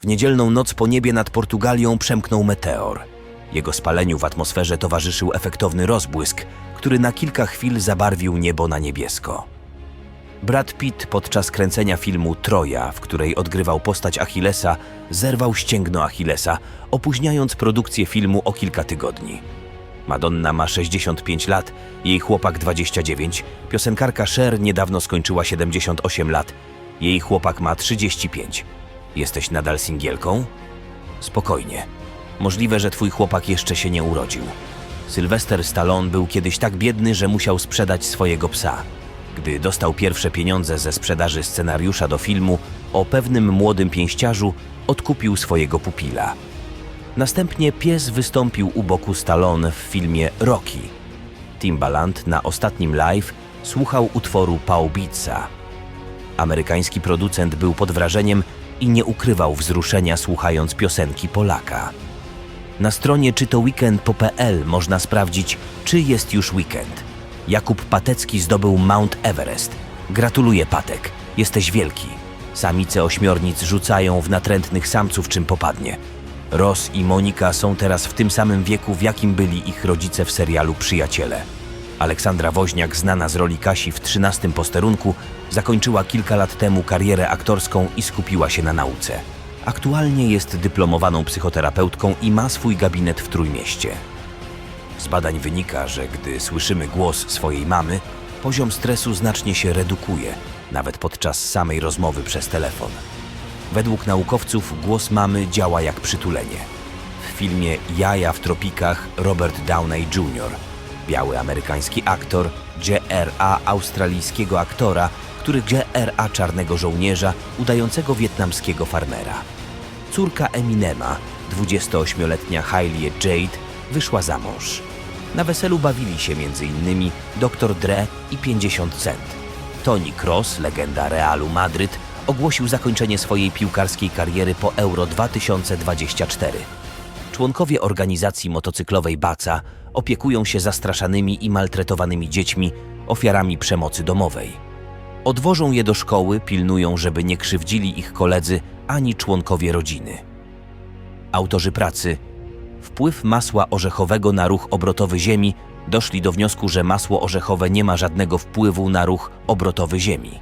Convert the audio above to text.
W niedzielną noc po niebie nad Portugalią przemknął meteor. Jego spaleniu w atmosferze towarzyszył efektowny rozbłysk, który na kilka chwil zabarwił niebo na niebiesko. Brad Pitt podczas kręcenia filmu Troja, w której odgrywał postać Achillesa, zerwał ścięgno Achillesa, opóźniając produkcję filmu o kilka tygodni. Madonna ma 65 lat, jej chłopak 29, piosenkarka Cher niedawno skończyła 78 lat, jej chłopak ma 35. Jesteś nadal singielką? Spokojnie. Możliwe, że twój chłopak jeszcze się nie urodził. Sylwester Stallone był kiedyś tak biedny, że musiał sprzedać swojego psa. Gdy dostał pierwsze pieniądze ze sprzedaży scenariusza do filmu o pewnym młodym pięściarzu, odkupił swojego pupila. Następnie pies wystąpił u boku Stallone w filmie Rocky. Timbaland na ostatnim live słuchał utworu Paubica. Amerykański producent był pod wrażeniem i nie ukrywał wzruszenia słuchając piosenki Polaka. Na stronie czytoweekend.pl można sprawdzić, czy jest już weekend. Jakub Patecki zdobył Mount Everest. Gratuluję, Patek. Jesteś wielki. Samice ośmiornic rzucają w natrętnych samców czym popadnie. Ross i Monika są teraz w tym samym wieku, w jakim byli ich rodzice w serialu Przyjaciele. Aleksandra Woźniak, znana z roli Kasi w 13 posterunku, zakończyła kilka lat temu karierę aktorską i skupiła się na nauce. Aktualnie jest dyplomowaną psychoterapeutką i ma swój gabinet w Trójmieście. Z badań wynika, że gdy słyszymy głos swojej mamy, poziom stresu znacznie się redukuje, nawet podczas samej rozmowy przez telefon. Według naukowców głos mamy działa jak przytulenie. W filmie Jaja w tropikach Robert Downey Jr., biały amerykański aktor, J.R.A. australijskiego aktora, który J.R.A. czarnego żołnierza udającego wietnamskiego farmera. Córka Eminema, 28-letnia Hailey Jade, wyszła za mąż. Na weselu bawili się m.in. Dr. Dre i 50 Cent. Toni Kroos, legenda Realu Madryt, ogłosił zakończenie swojej piłkarskiej kariery po Euro 2024. Członkowie organizacji motocyklowej Baca opiekują się zastraszanymi i maltretowanymi dziećmi, ofiarami przemocy domowej. Odwożą je do szkoły, pilnują, żeby nie krzywdzili ich koledzy ani członkowie rodziny. Autorzy pracy Wpływ masła orzechowego na ruch obrotowy Ziemi doszli do wniosku, że masło orzechowe nie ma żadnego wpływu na ruch obrotowy Ziemi.